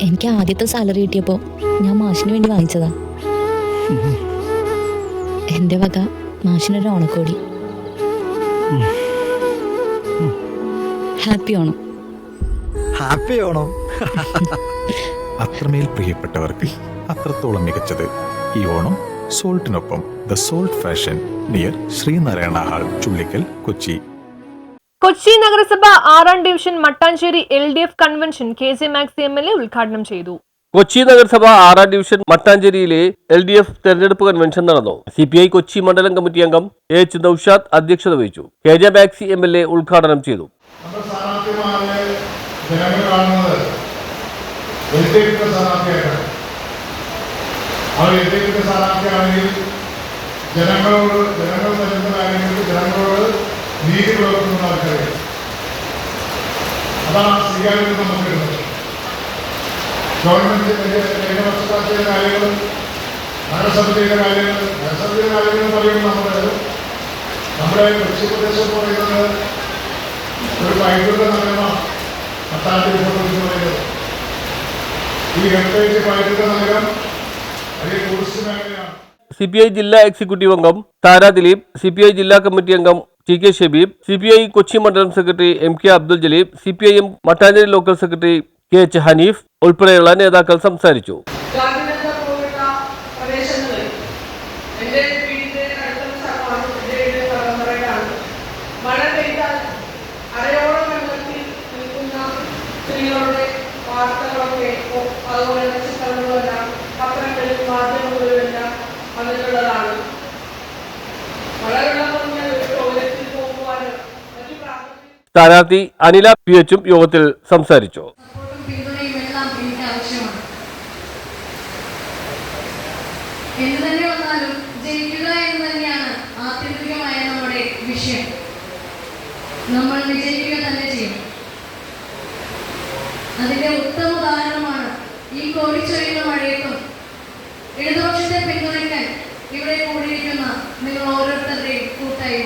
എനിക്ക് ആദ്യത്തെ സാലറി കിട്ടിയപ്പോൾ ഞാൻ മാഷിന് വേണ്ടി വാങ്ങിച്ചതാ. എന്റെ വക മാഷിനൊരു ഓണക്കോടി. ഹാപ്പി ഓണം. ഹാപ്പി ഓണം. അത്രമേൽ പ്രിയപ്പെട്ടവർക്ക് അത്രത്തോളം മികച്ചത് ഈ Onam സോൾട്ടിനൊപ്പം the salt fashion near Sreenarayana hall Chullickal Kochi. Kochi നഗരസഭ ആറാം division Mattancherry L D F convention K J Maxy M L A ഉദ്ഘാടനം ചെയ്തു. കൊച്ചി നഗരസഭ ആറാം ഡിവിഷൻ മട്ടാഞ്ചേരിയിലെ എൽ ഡി എഫ് തെരഞ്ഞെടുപ്പ് കൺവെൻഷൻ നടന്നു. സി പി ഐ കൊച്ചി മണ്ഡലം കമ്മിറ്റി അംഗം എച്ച് നൌഷാദ് അധ്യക്ഷത വഹിച്ചു. K J Maxy M L A ഉദ്ഘാടനം ചെയ്തു ജനങ്ങളോട് ജനങ്ങൾ തരുന്ന കാര്യങ്ങൾക്ക് ജനങ്ങളോട് നീതി പുലർത്തുന്ന ആൾക്കാരെ. അതാണ് സ്വീകാര്യത നമുക്ക് കിട്ടുന്നത്. ഗവൺമെന്റ് കഴിഞ്ഞ വർഷത്തെ ചെയ്ത കാര്യങ്ങളും നഗരസഭ ചെയ്ത കാര്യങ്ങൾ നഗരസഭയുടെ കാര്യങ്ങൾ പറയുമ്പോൾ നമ്മുടെ നമ്മുടെ പ്രദേശം പറയുന്നത് ഒരു പൈതൃക നഗരമാണ് പറയുന്നത്. ഈ ഹെറിറ്റേജ് പൈതൃക നഗരം വലിയ ടൂറിസ്റ്റ് മേഖലയാണ്. സി പി ഐ ജില്ലാ എക്സിക്യൂട്ടീവ് അംഗം Thara Dileep C P I ജില്ലാ കമ്മിറ്റി അംഗം T K Shabeeb C P I Kochi മണ്ഡലം secretary M K Abdul Jaleeb C P I M Mattancherry local secretary K H Haneef ഉൾപ്പെടെയുള്ള നേതാക്കൾ സംസാരിച്ചു. മഴ പെയ്താൽ അരയോളം വെള്ളത്തിൽ നിൽക്കുന്ന സ്ത്രീകളുടെ സ്ഥാനാർത്ഥി അനില പി എച്ചും യോഗത്തിൽ സംസാരിച്ചു. വന്നാലും ജയിക്കുക നമ്മുടെ വിഷയം നമ്മൾ തന്നെ ചെയ്യും ഉത്തമ ഈ ഇടതുപക്ഷത്തെ പിന്തുണയ്ക്കാൻ ഇവിടെ കൂടിയിരിക്കുന്ന നിങ്ങൾ ഓരോരുത്തരുടെയും കൂട്ടായ്മ.